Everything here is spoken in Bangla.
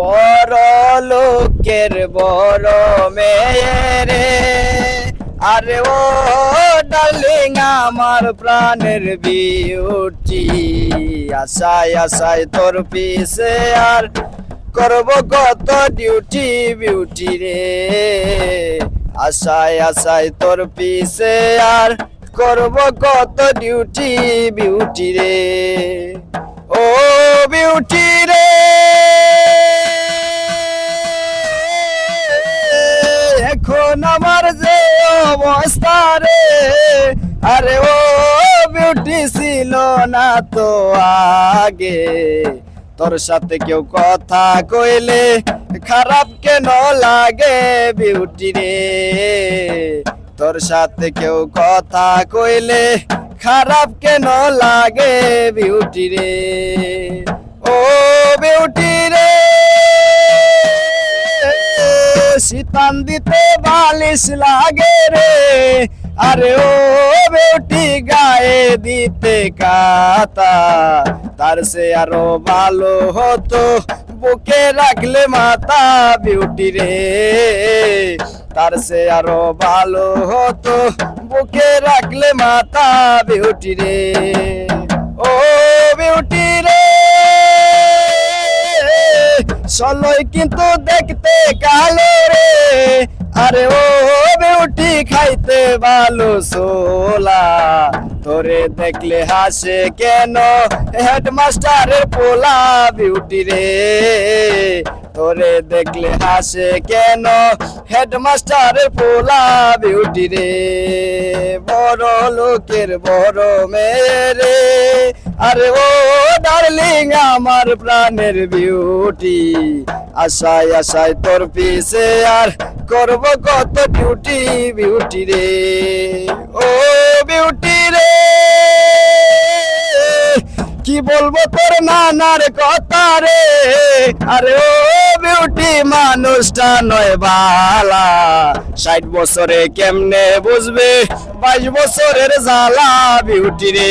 বড় লোকের বড় মেয়ে রে। আরে ও ডার্লিং, আমার প্রাণের বিউটি। আশায় আশায় তোর পিছে আর করব কত ডিউটি বিউটি রে। আশায় আশায় তোর পিছে আর করব কত ডিউটি বিউটি রে। ও বিউটি আমার যে অবস্থা রে। আরে ও বিউটি ছিল না তো আগে। তোর সাথে কেউ কথা কইলে খারাপ কেন লাগে বিউটি রে? তোর সাথে কেউ কথা কইলে খারাপ কেন লাগে বিউটি রে? ও বিউটি রে শীতান দিতে বালিশ লাগে রে। আরে ও বেউটি গায়ে দিতে কাতা। তার সে আরও ভালো হতো, বুকে রাখলে মাতা বিউটি রে। তার সে আরও ভালো হতো, বুকে রাখলে মাতা বিউটি রে। ও বিউটি সলই কিন্তু দেখতে কালো রে। আরে ও বেউটি খাইতে ভালো সোলা তোরে দেখলে হাসে কেন? হেডমাস্টারের পোলা বিউটি রে। তোরে দেখলে হাসে কেন? হেডমাস্টারের পোলা বিউটি রে। বড় লোকের বড় মেয়ে রে। আরে ও ডার্লিং, আমার প্রাণের বিউটি আশায় আশায় তোর পিছে আর করব কত ডিউটি বিউটি রে। ও বিউটি রে। কি বলব তোর নানার কথা রে? আরে ও বিউটি মানুষটা নয় বালা। ষাট বছরে কেমনে বুঝবে? বাইশ বছরের জ্বালা বিউটি রে।